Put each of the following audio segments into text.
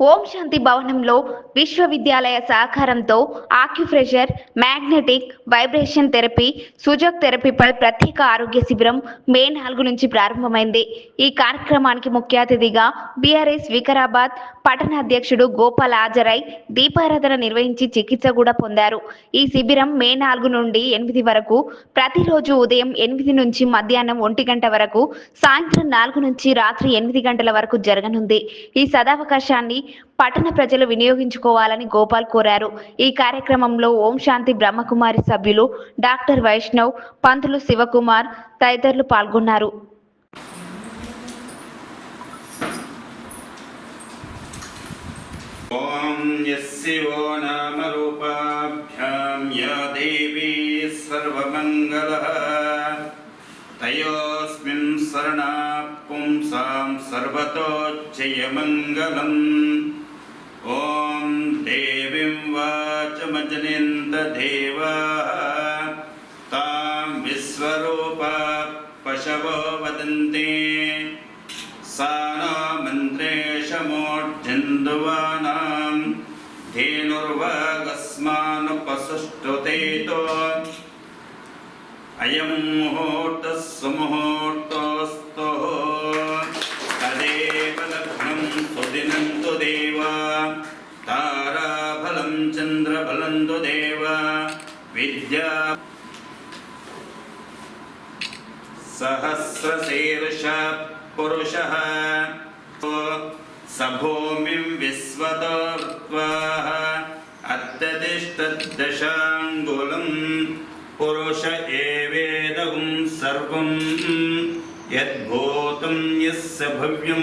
ఓం శాంతి భవనంలో విశ్వవిద్యాలయ సహకారంతో acupressure magnetic vibration therapy Sujok థెరపీపై ప్రత్యేక ఆరోగ్య శిబిరం మే నాలుగు నుంచి ప్రారంభమైంది. ఈ కార్యక్రమానికి ముఖ్య అతిథిగా బీఆర్ఎస్ వికారాబాద్ పట్టణ అధ్యక్షుడు గోపాల్ హాజరై దీపారాధన నిర్వహించి చికిత్స కూడా పొందారు. ఈ శిబిరం మే నాలుగు నుండి ఎనిమిది వరకు ప్రతిరోజు ఉదయం ఎనిమిది నుంచి మధ్యాహ్నం ఒంటి గంట వరకు సాయంత్రం నాలుగు నుంచి రాత్రి ఎనిమిది గంటల వరకు జరగనుంది. ఈ సదావకాశాన్ని పట్టణ ప్రజలు వినియోగించుకోవాలని గోపాల్ కోరారు. ఈ కార్యక్రమంలో ఓం శాంతి బ్రహ్మకుమారి సభ్యులు డాక్టర్ వైష్ణవ్ పంతులు శివకుమార్ తదితరులు పాల్గొన్నారు. తయోస్మిన్ శరణాపుంసాం సర్వతోచ్చయమంగళం ॐ देवीं वाचमजनिन्ददेवाः तां विश्वरूपा पशवो वदन्ति सा नो मन्त्रेशमोर्जन्दुवानां धेनुर्वागस्मानुपसुष्टुतेतो अयं मुहूर्तः सुमुहूर्तोऽस्तु నందుదేవ విద్యా సహస్రశీర్ష పురుష సభూమిం విశ్వతోర్వా అత్యతిష్టదశాంగులం పురుష ఏవేదం సర్వం యద్భూతం యస్య భవ్యం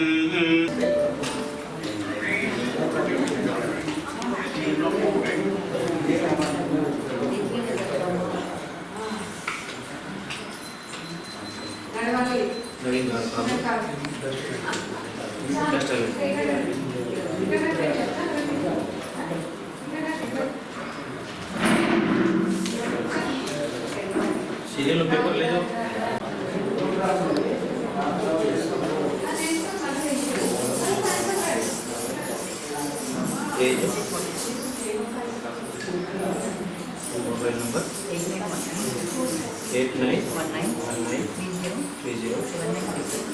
सीरियल पेपर ले जाओ as mobile number eight nine one nine one nine three zero three zero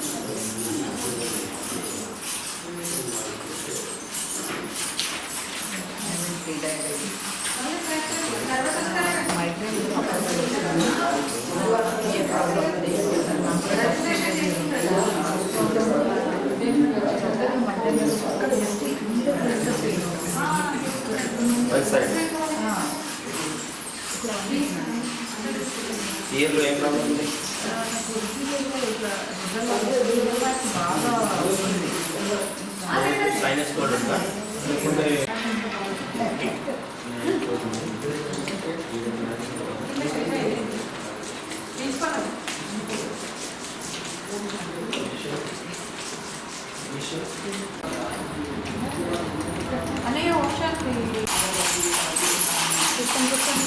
ఇయర్లో ఏం ప్రాబ్లం ఉంది సైనస్ కోడ్ ఉందా లేకుంటే అన్నయ్య వర్షానికి సిస్టమ్ సిస్టమ్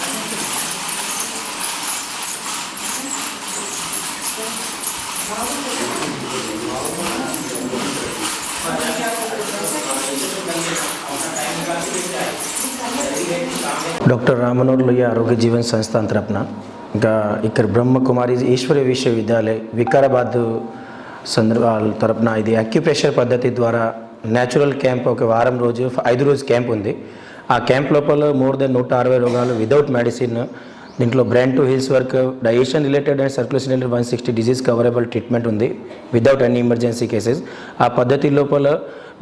డాక్టర్ రామనూర్ ఆరోగ్య జీవన సంస్థ తరపున ఇంకా ఇక్కడ బ్రహ్మకుమారి ఈశ్వర విశ్వవిద్యాలయ వికారాబాద్ సందర్భాల తరపున ఇది అక్యుప్రెషర్ పద్ధతి ద్వారా న్యాచురల్ క్యాంప్ ఒక వారం రోజు ఐదు రోజు క్యాంప్ ఉంది. ఆ క్యాంప్ లోపల మోర్ దెన్ నూట అరవై రోగాలు వితౌట్ మెడిసిన్ దీంట్లో brain to heels work digestion related and circulation related one sixty disease coverable treatment ఉంది వితౌట్ ఎనీ ఎమర్జెన్సీ కేసెస్. ఆ పద్ధతి లోపల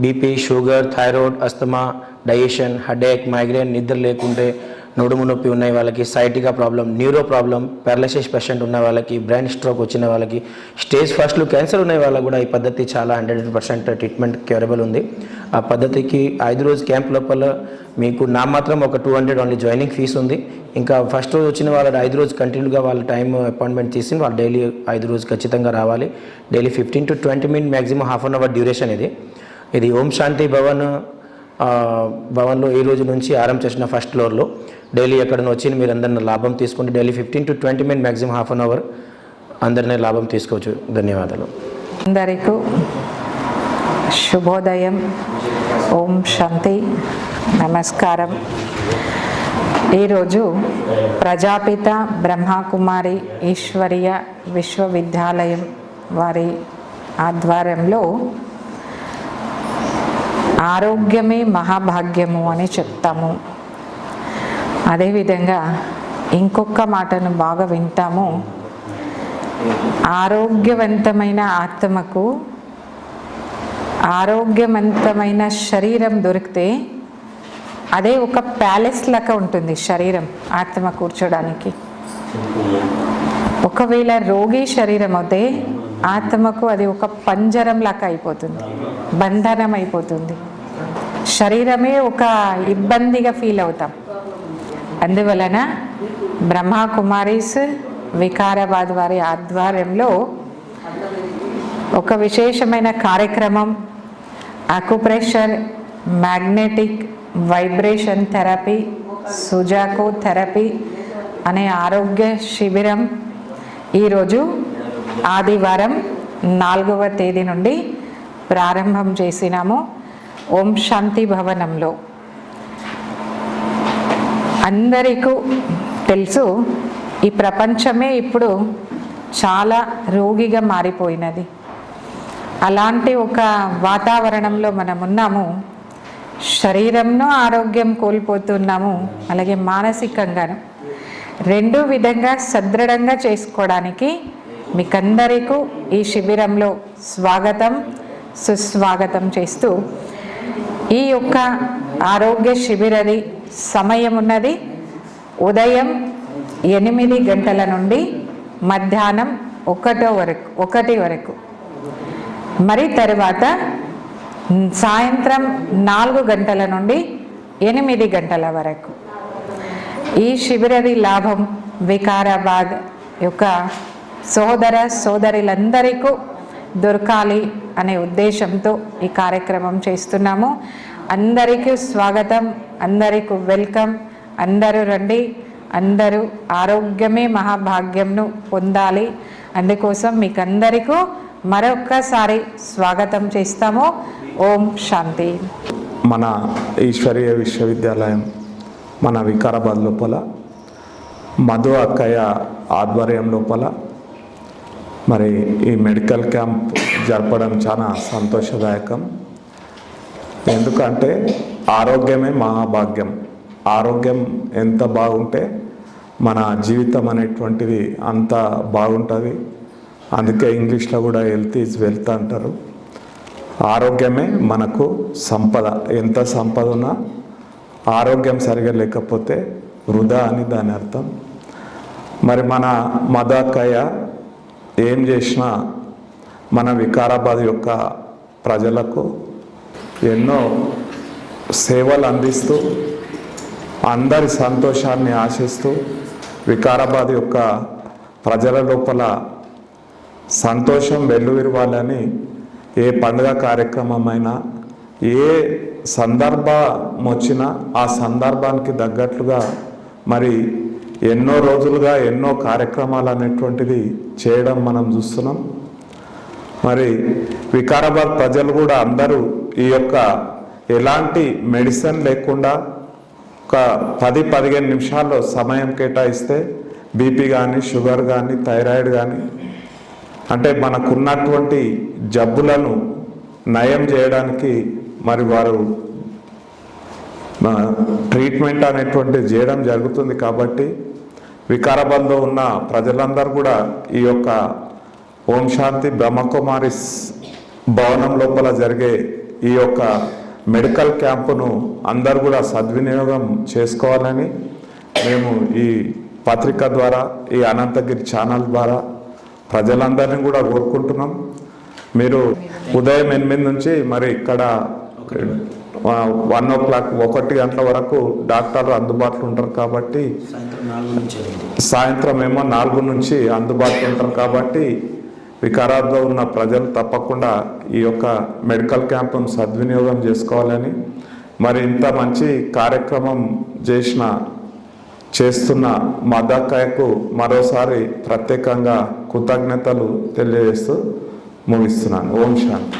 BP sugar thyroid asthma digestion headache migraine నిద్ర లేకుంటే నడుము నొప్పి ఉన్న వాళ్ళకి సైటిగా problem neuro problem paralysis patient ఉన్న వాళ్ళకి బ్రెయిన్ స్ట్రోక్ వచ్చిన వాళ్ళకి స్టేజ్ ఫస్ట్లో క్యాన్సర్ ఉన్న వాళ్ళకి కూడా ఈ పద్ధతి చాలా హండ్రెడ్ పర్సెంట్ ట్రీట్మెంట్ క్యూరబుల్ ఉంది. ఆ పద్ధతికి ఐదు రోజు క్యాంప్ లోపల మీకు నా మాత్రం ఒక two hundred only joining fee ఉంది. ఇంకా ఫస్ట్ రోజు వచ్చిన వాళ్ళ ఐదు రోజు కంటిన్యూగా వాళ్ళ టైం అపాయింట్మెంట్ తీసి వాళ్ళు డైలీ ఐదు రోజు ఖచ్చితంగా రావాలి. Daily fifteen to twenty minute maximum half an hour duration ఇది. ఇది ఓం శాంతి భవన్ భవన్లో ఈ రోజు నుంచి ఆరంభ చేసిన ఫస్ట్ ఫ్లోర్లో డైలీ ఎక్కడైనా వచ్చి మీరు అందరిని లాభం తీసుకుంటే daily fifteen to twenty minute maximum half an hour అందరినీ లాభం తీసుకోవచ్చు. ధన్యవాదాలు. అందరికీ శుభోదయం. ఓం శాంతి. నమస్కారం. ఈరోజు ప్రజాపిత బ్రహ్మకుమారి ఈశ్వరీయ విశ్వవిద్యాలయం వారి ఆధ్వర్యంలో ఆరోగ్యమే మహాభాగ్యము అని చెప్తాము. అదేవిధంగా ఇంకొక మాటను బాగా వింటాము. ఆరోగ్యవంతమైన ఆత్మకు ఆరోగ్యవంతమైన శరీరం దొరికితే అదే ఒక ప్యాలెస్ లాగా ఉంటుంది శరీరం ఆత్మ కూర్చోడానికి. ఒకవేళ రోగి శరీరం అయితే ఆత్మకు అది ఒక పంజరం లాగా అయిపోతుంది బంధనం అయిపోతుంది. శరీరమే ఒక ఇబ్బందిగా ఫీల్ అవుతాం. అందువలన బ్రహ్మకుమారీస్ వికారాబాద్ వారి ఆధ్వర్యంలో ఒక విశేషమైన కార్యక్రమం అకుప్రెషర్ మ్యాగ్నెటిక్ వైబ్రేషన్ థెరపీ సుజాకో థెరపీ అనే ఆరోగ్య శిబిరం ఈరోజు ఆదివారం నాలుగవ తేదీ నుండి ప్రారంభం చేసినాము. ఓం శాంతి భవనంలో. అందరికీ తెలుసు ఈ ప్రపంచమే ఇప్పుడు చాలా రోగిగా మారిపోయినది. అలాంటి ఒక వాతావరణంలో మనం ఉన్నాము శరీరంను ఆరోగ్యం కోల్పోతున్నాము అలాగే మానసికంగాను. రెండు విధంగా సదృఢంగా చేసుకోవడానికి మీకందరికీ ఈ శిబిరంలో స్వాగతం సుస్వాగతం చేస్తూ ఈ యొక్క ఆరోగ్య శిబిరది సమయం ఉన్నది ఉదయం ఎనిమిది గంటల నుండి మధ్యాహ్నం ఒకటో వరకు ఒకటి వరకు. మరి తర్వాత సాయంత్రం నాలుగు గంటల నుండి ఎనిమిది గంటల వరకు. ఈ శిబిరది లాభం వికారాబాద్ యొక్క సోదర సోదరులందరికీ దొరకాలి అనే ఉద్దేశంతో ఈ కార్యక్రమం చేస్తున్నాము. అందరికీ స్వాగతం అందరికీ వెల్కమ్. అందరూ రండి అందరూ ఆరోగ్యమే మహాభాగ్యంను పొందాలి. అందుకోసం మీకు అందరికీ మరొక్కసారి స్వాగతం చేస్తాము. ఓం శాంతి. మన ఈశ్వరీయ విశ్వవిద్యాలయం మన వికారాబాద్ లోపల మధు అక్కయ్య ఆధ్వర్యం లోపల మరి ఈ మెడికల్ క్యాంప్ జరపడం చాలా సంతోషదాయకం. ఎందుకంటే ఆరోగ్యమే మహాభాగ్యం. ఆరోగ్యం ఎంత బాగుంటే మన జీవితం అనేటువంటిది అంత బాగుంటుంది. అందుకే ఇంగ్లీష్లో కూడా హెల్త్ ఈజ్ వెల్త్ అంటారు. ఆరోగ్యమే మనకు సంపద. ఎంత సంపద ఉన్నా ఆరోగ్యం సరిగా లేకపోతే వృధా అని దాని అర్థం. మరి మన మదాకయ్య ఏం చేసినా మన వికారాబాద్ యొక్క ప్రజలకు ఎన్నో సేవలు అందిస్తూ అందరి సంతోషాన్ని ఆశిస్తూ వికారాబాద్ యొక్క ప్రజల లోపల సంతోషం వెల్లువిరవాలని ఏ పండుగ కార్యక్రమం అయినా ఏ సందర్భం వచ్చినా ఆ సందర్భానికి తగ్గట్లుగా మరి ఎన్నో రోజులుగా ఎన్నో కార్యక్రమాలు అనేటువంటిది చేయడం మనం చూస్తున్నాం. మరి వికారాబాద్ ప్రజలు కూడా అందరూ ఈ యొక్క ఎలాంటి మెడిసిన్ లేకుండా ఒక పది పదిహేను నిమిషాల్లో సమయం కేటాయిస్తే బీపీ కానీ షుగర్ కానీ థైరాయిడ్ కానీ అంటే మనకున్నటువంటి జబ్బులను నయం చేయడానికి మరి వారు ట్రీట్మెంట్ అనేటువంటిది చేయడం జరుగుతుంది కాబట్టి వికారాబాద్లో ఉన్న ప్రజలందరూ కూడా ఈ యొక్క ఓం శాంతి బ్రహ్మకుమారిస్ భవనం లోపల జరిగే ఈ యొక్క మెడికల్ క్యాంపును అందరు కూడా సద్వినియోగం చేసుకోవాలని మేము ఈ పత్రిక ద్వారా ఈ అనంతగిరి ఛానల్ ద్వారా ప్రజలందరినీ కూడా కోరుకుంటున్నాం. మీరు ఉదయం ఎనిమిది నుంచి మరి ఇక్కడ వన్ ఓ క్లాక్ ఒకటి గంటల వరకు డాక్టర్లు అందుబాటులో ఉంటారు కాబట్టి సాయంత్రం ఏమో నాలుగు నుంచి అందుబాటులో ఉంటారు కాబట్టి వికారాబాద్లో ఉన్న ప్రజలు తప్పకుండా ఈ యొక్క మెడికల్ క్యాంపును సద్వినియోగం చేసుకోవాలని మరి ఇంత మంచి కార్యక్రమం చేసిన చేస్తున్న మదక్కయ్యకు మరోసారి ప్రత్యేకంగా కృతజ్ఞతలు తెలియజేస్తూ ముగిస్తున్నాను. ఓం శాంతి.